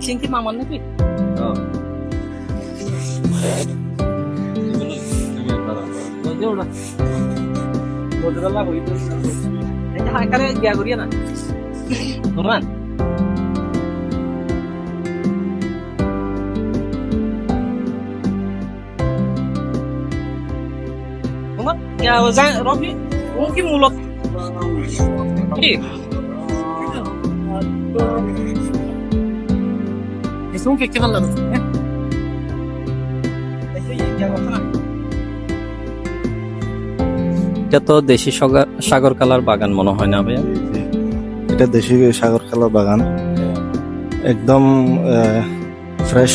দেখছেন কি মামার নাকি? বলছে ওরা বলতে পারলা হইতো এই যে হাঁকারে গিয়া করিয়া না নোমান নোমান গিয়া যা রবি ও কি মূলত কি la এটা তো দেশি সাগর কালার বাগান মনে হয় না ভাইয়া? এটা দেশি সাগর খেলা বাগান। একদম ফ্রেশ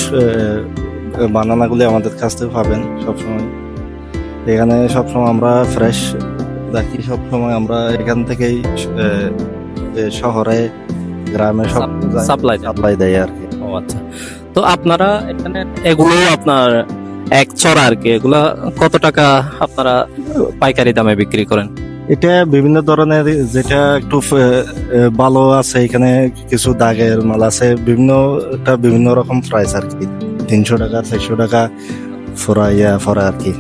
বানানাগুলি আমাদের কাছ থেকে পাবেন সবসময়। এখানে সবসময় আমরা ফ্রেশ রাখি সবসময় আমরা এখান থেকেই শহরে গ্রামে সব সাপ্লাই সাপ্লাই দেয় আর কি। আচ্ছা। তো আপনারা এখানে এগুলো আপনার এক চড়া আর কি, এগুলা কত টাকা আপনারা পাইকারি দামে বিক্রি করেন? এটা বিভিন্ন ধরনের, যেটা একটু ভালো আছে, এখানে কিছু দাগের মাল আছে বিভিন্ন এটা বিভিন্ন রকম প্রাইস আর কি। তিনশো টাকা, চারশো টাকা ফোরা ফোরা আর কি।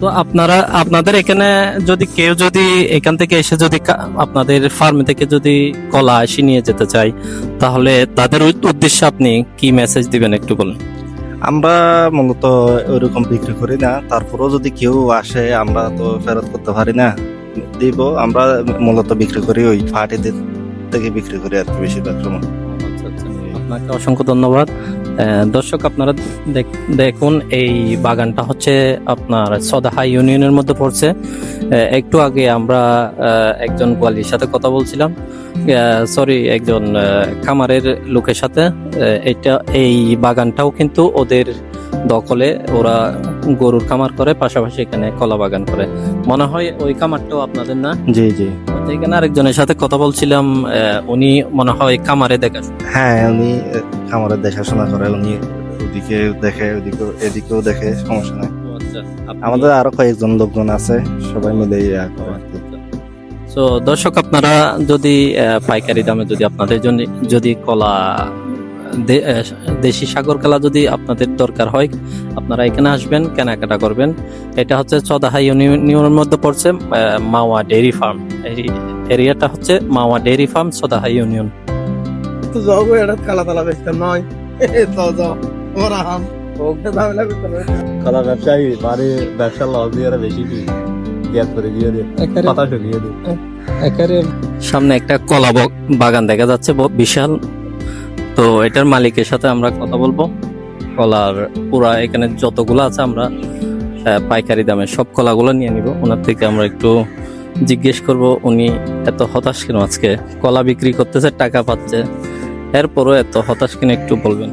তো আপনারা আপনাদের এখানে যদি কেউ যদি এখান থেকে এসে যদি আপনাদের ফার্ম থেকে যদি কলা এসে নিয়ে যেতে চায় তাহলে তাদের উদ্দেশ্যে আপনি কি মেসেজ দিবেন একটু বলুন? আমরা মূলত ওইরকম বিক্রি করি না। তারপরেও যদি কেউ আসে আমরা তো ফেরত করতে পারি না। দিব আমরা মূলত বিক্রি করি ওই পার্টিদের থেকে বিক্রি করি আর কি বেশিরভাগ সময়। আপনাকে অসংখ্য ধন্যবাদ। দর্শক, আপনারা দেখ- দেখুন, এই বাগানটা হচ্ছে আপনার সদাহা ইউনিয়নের মধ্যে পড়ছে। একটু আগে আমরা একজন গোয়ালির সাথে কথা বলছিলাম। সরি, একজন খামারের লোকের সাথে। এটা, এই বাগানটাও কিন্তু ওদের দখলে ওরা গরুর খামার করে পাশাপাশি এখানে কলা বাগান করে। মনে হয় ওই খামারটাও আপনাদের না? জি জি। এখানে আরেকজনের সাথে কথা বলছিলাম উনি মনে হয় খামারে দেখা হ্যাঁ উনি খামারের দেখাশোনা করে উনি ওদিকে দেখে ওদিকে এদিকেও দেখে সমস্যা নাই। আমাদের আরও কয়েকজন লোকজন আছে সবাই মিলে ইয়া করে আর কি। তো দর্শক আপনারা যদি পাইকারি দামে যদি আপনাদের জন্য যদি কলা দেশি সাগর কলা যদি আপনাদের দরকার হয় আপনারা এখানে আসবেন কেনাকাটা করবেন। এটা হচ্ছে চদাহা ইউনিয়নের মধ্যে পড়ছে মাওয়া ডেইরি ফার্ম। এই এরিয়াটা হচ্ছে Mawa dairy farm Chadaha union. তো যাও এটা কালা তালা বেচতে নয়। যাও যাও ওরা হাম কলা ব্যবসায়ী বাড়ি ব্যবসা লস দিয়ে বেশি সামনে একটা কলা বাগান দেখা যাচ্ছে ব- বিশাল। তো এটার মালিকের সাথে আমরা কথা বলব। কলার পুরা এখানে যতগুলো আছে আমরা পাইকারি দামে সব কলাগুলো নিয়ে নিব। ওনার থেকে আমরা একটু জিজ্ঞেস করব, উনি এত হতাশ কেন আজকে? কলা বিক্রি করতেছে, টাকা পাচ্ছে। এরপরও এত হতাশ কেন একটু বলবেন?